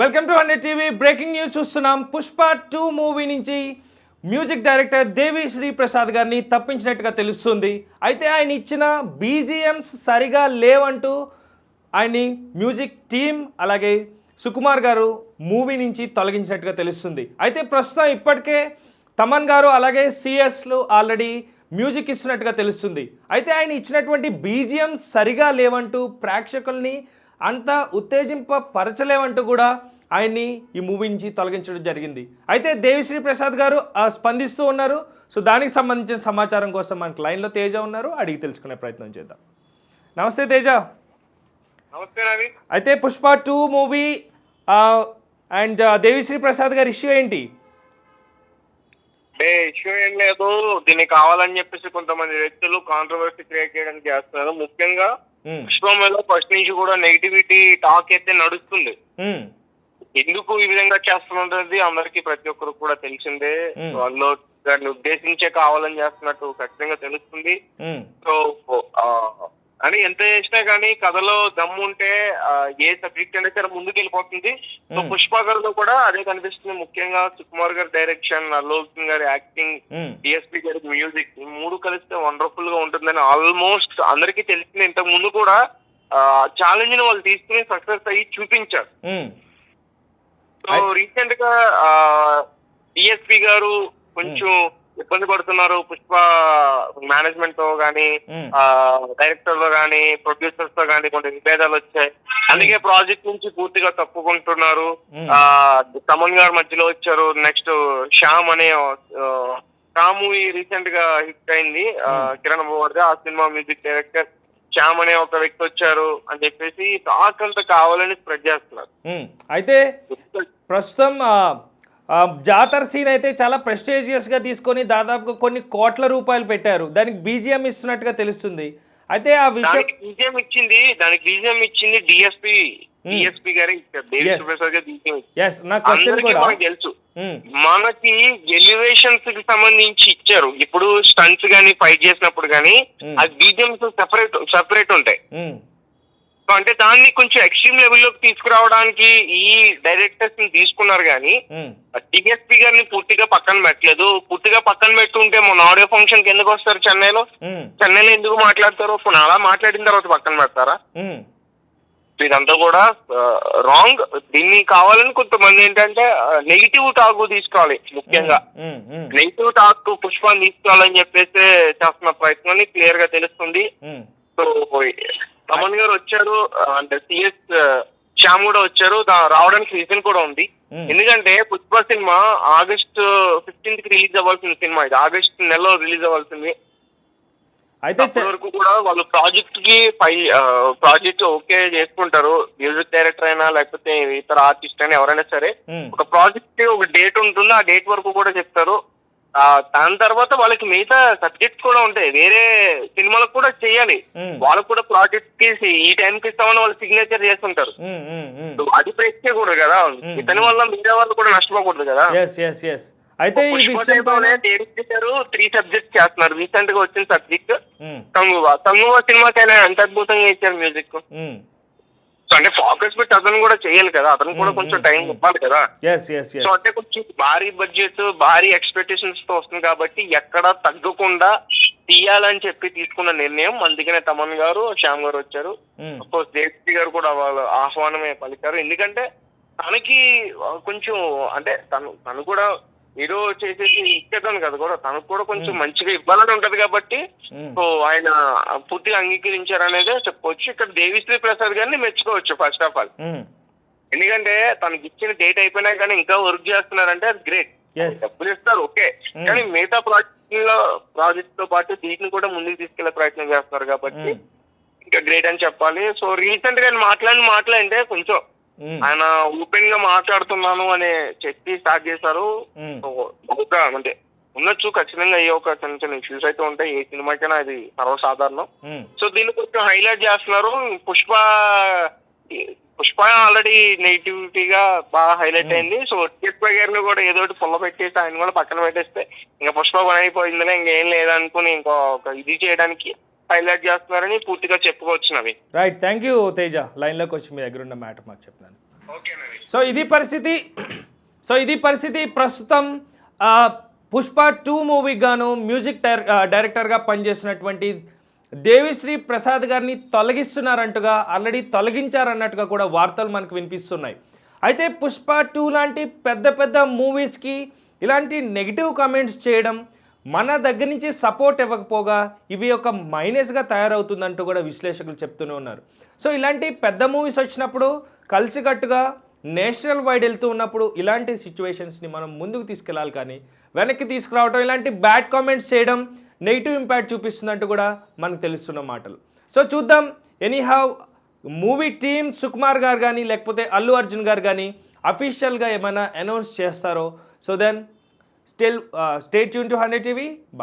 Welcome to hundred TV. Breaking news చూస్తున్నాం. Pushpa two movie నుంచి music director Devi Sri Prasad గారిని తప్పించినట్టుగా తెలుస్తుంది. అయితే ఆయన ఇచ్చిన బీజిఎంస్ సరిగా లేవంటూ ఆయన్ని మ్యూజిక్ టీమ్ అలాగే సుకుమార్ గారు మూవీ నుంచి తొలగించినట్టుగా తెలుస్తుంది. అయితే ప్రస్తుతం ఇప్పటికే తమన్ గారు అలాగే సిఎస్లు ఆల్రెడీ మ్యూజిక్ ఇస్తున్నట్టుగా తెలుస్తుంది. అయితే ఆయన ఇచ్చినటువంటి బీజిఎం సరిగా లేవంటూ ప్రేక్షకుల్ని అంత ఉత్తేజింప పరచలేమంటూ కూడా ఆయన్ని ఈ మూవీ నుంచి తొలగించడం జరిగింది. అయితే దేవిశ్రీ ప్రసాద్ గారు స్పందిస్తూ ఉన్నారు. సో దానికి సంబంధించిన సమాచారం కోసం మనకి లైన్లో తేజ ఉన్నారు. అడిగి తెలుసుకునే ప్రయత్నం చేద్దాం. నమస్తే తేజ. నమస్తే రవి అయితే Pushpa two movie and Devisri Prasad గారి ఇష్యూ ఏంటి? అంటే ఇష్యూ ఏం లేదు. దీన్ని కావాలని చెప్పేసి కొంతమంది వ్యక్తులు కాంట్రవర్సీ క్రియేట్ చేయడానికి చేస్తున్నారు. ముఖ్యంగా. పుష్పం మీద ఫస్ట్ నుంచి కూడా నెగిటివిటీ టాక్ అయితే నడుస్తుంది మ్మ్. ఎందుకు ఈ విధంగా చేస్తున్నది అందరికీ ప్రతి ఒక్కరు కూడా తెలిసిందే మ్మ్. వాళ్ళు దాన్ని ఉద్దేశించే కావాలని చేస్తున్నట్టు ఖచ్చితంగా తెలుస్తుంది. సో అని ఎంత చేసినా కానీ కథలో దమ్ము ఉంటే ఆ, ఏ సబ్జెక్ట్ అయినా సరే ముందుకు వెళ్ళిపోతుంది సో. పుష్ప గారిలో కూడా అదే కనిపిస్తుంది ముఖ్యంగా సుకుమార్ గారి డైరెక్షన్ అల్లు అర్జున్ గారి యాక్టింగ్. డిఎస్పీ గారి మ్యూజిక్ ఈ మూడు కలిస్తే వండర్ఫుల్గా ఉంటుందని ఆల్మోస్ట్ అందరికీ తెలిసింది ఇంతకు ముందు కూడా ఛాలెంజ్ని వాళ్ళు తీసుకుని సక్సెస్ అయ్యి చూపించారు. సో రీసెంట్గా డిఎస్పీ గారు కొంచెం ఇబ్బంది పడుతున్నారు. పుష్ప మేనేజ్మెంట్తో గానీ. డైరెక్టర్తో గానీ ప్రొడ్యూసర్స్తో గానీ కొన్ని విభేదాలు వచ్చాయి. అందుకే ప్రాజెక్ట్ నుంచి పూర్తిగా తప్పుకుంటున్నారు. ఆ తమన్ గారు మధ్యలో వచ్చారు. నెక్స్ట్ శ్యామ్ అనే శ్యామ్ మూవీ రీసెంట్గా హిట్ అయింది. కిరణ్ బోవర్ది ఆ సినిమా మ్యూజిక్ డైరెక్టర్ శ్యామ్ అనే ఒక వ్యక్తి వచ్చారు అని చెప్పేసి టాక్ అంతా కావాలని స్ప్రెడ్ చేస్తున్నారు. అయితే ప్రస్తుతం జాతర సీన్ అయితే చాలా ప్రెస్టేజియస్గా తీసుకొని దాదాపుగా కొన్ని కోట్ల రూపాయలు పెట్టారు. దానికి బీజిఎం ఇస్తున్నట్టుగా తెలుస్తుంది. అయితే ఆ విషయం బీజిఎం ఇచ్చింది దానికి బీజిఎం ఇచ్చింది డిఎస్పి డిఎస్పి గారే ఇచ్చారు. బీజిఎం ఎస్ నా క్వశ్చన్ కూడా తెలుసు. మనకి ఎలివేషన్స్కి సంబంధించి ఇచ్చారు. ఇప్పుడు స్టంట్స్ గానీ ఫైట్ చేసినప్పుడు గానీ. ఆ బీజిఎంస్ సెపరేట్ సెపరేట్ ఉంటాయి. సో అంటే దాన్ని కొంచెం ఎక్స్ట్రీమ్ లెవెల్లోకి తీసుకురావడానికి ఈ డైరెక్టర్స్ని తీసుకున్నారు కానీ. డిఎస్పీ గారిని పూర్తిగా పక్కన పెట్టలేదు పూర్తిగా పక్కన పెట్టుంటే మొన్న ఆడియో ఫంక్షన్కి ఎందుకు వస్తారు చెన్నైలో. చెన్నైలో ఎందుకు మాట్లాడతారు పోనీ అలా మాట్లాడిన తర్వాత పక్కన పెడతారా. ఇదంతా కూడా రాంగ్ దీన్ని కావాలని కొంతమంది ఏంటంటే నెగిటివ్ టాక్ తీసుకోవాలి ముఖ్యంగా. నెగిటివ్ టాక్ పుష్పాన్ని తీసుకోవాలని చెప్పేసి చేస్తున్న ప్రయత్నం క్లియర్గా తెలుస్తుంది. సో తమన్ గారు వచ్చారు అంటే సిఎస్ శ్యామ్ కూడా వచ్చారు రావడానికి రీజన్ కూడా ఉంది. ఎందుకంటే పుష్ప సినిమా ఆగస్ట్ ఫిఫ్టీన్త్కి రిలీజ్ అవ్వాల్సిన సినిమా ఇది. ఆగస్ట్ నెలలో రిలీజ్ అవ్వాల్సింది. అయితే వరకు కూడా వాళ్ళు ప్రాజెక్ట్కి పై ప్రాజెక్ట్ ఓకే చేసుకుంటారు. మ్యూజిక్ డైరెక్టర్ అయినా లేకపోతే ఇతర ఆర్టిస్ట్ అయినా ఎవరైనా సరే. ఒక ప్రాజెక్ట్కి ఒక డేట్ ఉంటుంది. ఆ డేట్ వరకు కూడా చెప్తారు. దాని తర్వాత వాళ్ళకి మిగతా సబ్జెక్ట్స్ కూడా ఉంటాయి. వేరే సినిమాలకు కూడా చేయాలి. వాళ్ళకు కూడా ప్రాజెక్ట్కి ఈ టైం కి ఇస్తామని వాళ్ళు సిగ్నేచర్ చేస్తుంటారు. అది బ్రేక్ చేయకూడదు కదా. ఇతని వల్ల మిగతా వాళ్ళు కూడా నష్టపోకూడదు కదా. అయితే త్రీ సబ్జెక్ట్స్ చేస్తున్నారు. రీసెంట్గా వచ్చిన సబ్జెక్ట్. కంగువా కంగువా సినిమాకైనా ఎంత అద్భుతంగా ఇచ్చారు మ్యూజిక్. సో అంటే ఫోకస్ పెట్టి అతను కూడా చేయాలి కదా. అతను కూడా కొంచెం టైం ఇవ్వాలి కదా. సో అంటే కొంచెం భారీ బడ్జెట్ భారీ ఎక్స్పెక్టేషన్స్తో వస్తుంది కాబట్టి ఎక్కడ తగ్గకుండా తీయాలని చెప్పి తీసుకున్న నిర్ణయం అందుకనే తమన్ గారు శ్యామ్ గారు వచ్చారు. మ్మ్. కోర్స్ దేశీ గారు కూడా వాళ్ళ ఆహ్వానమే పలికారు. ఎందుకంటే తనకి కొంచెం అంటే తను తను కూడా ఏదో చేసేసి ఇచ్చేద్దాను కదా కూడా తనకు కూడా కొంచెం మంచిగా ఇవ్వాలని ఉంటది కాబట్టి. సో ఆయన పూర్తిగా అంగీకరించారు అనేదే చెప్పొచ్చు ఇక్కడ దేవిశ్రీ ప్రసాద్ గారిని మెచ్చుకోవచ్చు ఫస్ట్ ఆఫ్ ఆల్. ఎందుకంటే తనకి ఇచ్చిన డేట్ అయిపోయినా కానీ ఇంకా వర్క్ చేస్తున్నారంటే అది గ్రేట్ డబ్బులు ఇస్తారు ఓకే. కానీ మిగతా ప్రాజెక్ట్లో ప్రాజెక్ట్తో పాటు దీన్ని కూడా ముందుకు తీసుకెళ్ళే ప్రయత్నం చేస్తున్నారు కాబట్టి. ఇంకా గ్రేట్ అని చెప్పాలి సో రీసెంట్గా మాట్లాడిన మాటలంటే కొంచెం. ఆయన ఓపెన్గా మాట్లాడుతున్నాను అనే చెప్పి స్టార్ట్ చేశారు. అంటే ఉండొచ్చు ఖచ్చితంగా ఏ ఒక చిన్న చిన్న ఇష్యూస్ అయితే ఉంటాయి. ఏ సినిమాకైనా అది సర్వసాధారణం. సో దీన్ని కొంచెం హైలైట్ చేస్తున్నారు. పుష్ప పుష్ప ఆల్రెడీ నెగిటివిటీగా బాగా హైలైట్ అయింది. సో పుష్ప గారిని కూడా ఏదో ఒకటి పుల్ల పెట్టేసి ఆయన కూడా పక్కన పెట్టేస్తే ఇంకా పుష్ప పని అయిపోయిందిలే ఇంకేం లేదనుకుని ఇంకో ఇది చేయడానికి హైలైట్ చేస్తున్నారని పూర్తిగా చెప్పుకోవచ్చు నవి రైట్ థ్యాంక్ యూ తేజ లైన్లోకి వచ్చి మీ దగ్గర ఉన్న మ్యాటర్ మాకు చెప్తున్నాను. నవీన్ సో ఇది పరిస్థితి సో ఇది పరిస్థితి ప్రస్తుతం పుష్ప టూ మూవీకి గాను మ్యూజిక్ డైరెక్టర్గా పనిచేసినటువంటి దేవిశ్రీ ప్రసాద్ గారిని తొలగిస్తున్నారంటుగా ఆల్రెడీ తొలగించారన్నట్టుగా కూడా వార్తలు మనకు వినిపిస్తున్నాయి. అయితే పుష్ప టూ లాంటి పెద్ద పెద్ద మూవీస్కి ఇలాంటి నెగిటివ్ కామెంట్స్ చేయడం మన దగ్గర నుంచి సపోర్ట్ ఇవ్వకపోగా ఇవి ఒక మైనస్గా తయారవుతుందంటూ కూడా విశ్లేషకులు చెప్తూనే ఉన్నారు. సో ఇలాంటి పెద్ద మూవీస్ వచ్చినప్పుడు కలిసికట్టుగా నేషనల్ వైడ్ వెళ్తూ ఉన్నప్పుడు ఇలాంటి సిచ్యువేషన్స్ని మనం ముందుకు తీసుకెళ్ళాలి కానీ వెనక్కి తీసుకురావడం ఇలాంటి బ్యాడ్ కామెంట్స్ చేయడం నెగిటివ్ ఇంపాక్ట్ చూపిస్తుందంటూ కూడా మనకు తెలుస్తున్న మాటలు. సో చూద్దాం. ఎనీహావ్ మూవీ టీమ్ సుకుమార్ గారు కానీ లేకపోతే అల్లు అర్జున్ గారు కానీ అఫీషియల్గా ఏమైనా అనౌన్స్ చేస్తారో? So then Still, uh, stay tuned to 100 TV. Bye.